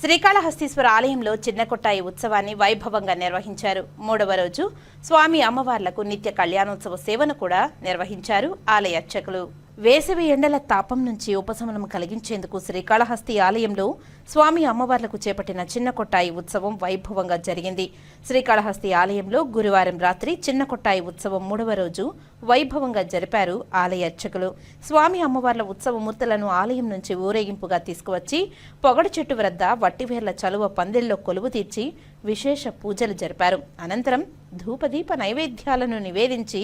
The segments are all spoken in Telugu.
శ్రీకాళహస్తీశ్వర ఆలయంలో చిన్న కొట్టాయి ఉత్సవాన్ని వైభవంగా నిర్వహించారు. మూడవ రోజు స్వామి అమ్మవార్లకు నిత్య కళ్యాణోత్సవ సేవను కూడా నిర్వహించారు ఆలయ అర్చకులు. వేసవి ఎండల తాపం నుంచి ఉపశమనం కలిగించేందుకు శ్రీకాళహస్తి ఆలయంలో స్వామి అమ్మవార్లకు చేపట్టిన చిన్న కొట్టాయి ఉత్సవం వైభవంగా జరిగింది. శ్రీకాళహస్తి ఆలయంలో గురువారం రాత్రి చిన్న కొట్టాయి ఉత్సవం మూడవ రోజు వైభవంగా జరిపారు ఆలయ అర్చకులు. స్వామి అమ్మవార్ల ఉత్సవ మూర్తులను ఆలయం నుంచి ఊరేగింపుగా తీసుకువచ్చి పొగడు చెట్టు వద్ద వట్టివేర్ల చలువ పందిల్లో కొలువు తీర్చి విశేష పూజలు జరిపారు. అనంతరం ధూపదీప నైవేద్యాలను నివేదించి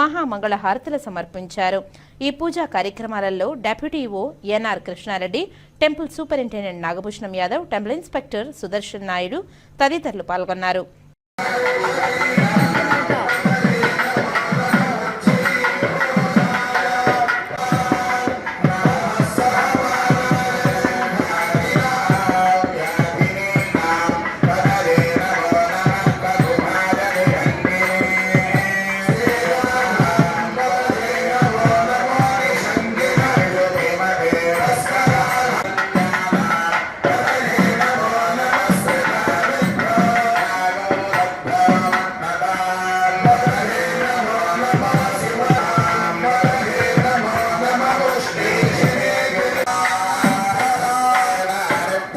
మహామంగళ హారతులు సమర్పించారు. ఈ పూజా కార్యక్రమాలలో deputy O NR Krishnareddy temple superintendent Nagabhushanam Yadav temple inspector Sudarshan Naidu తదితరులు పాల్గొన్నారు.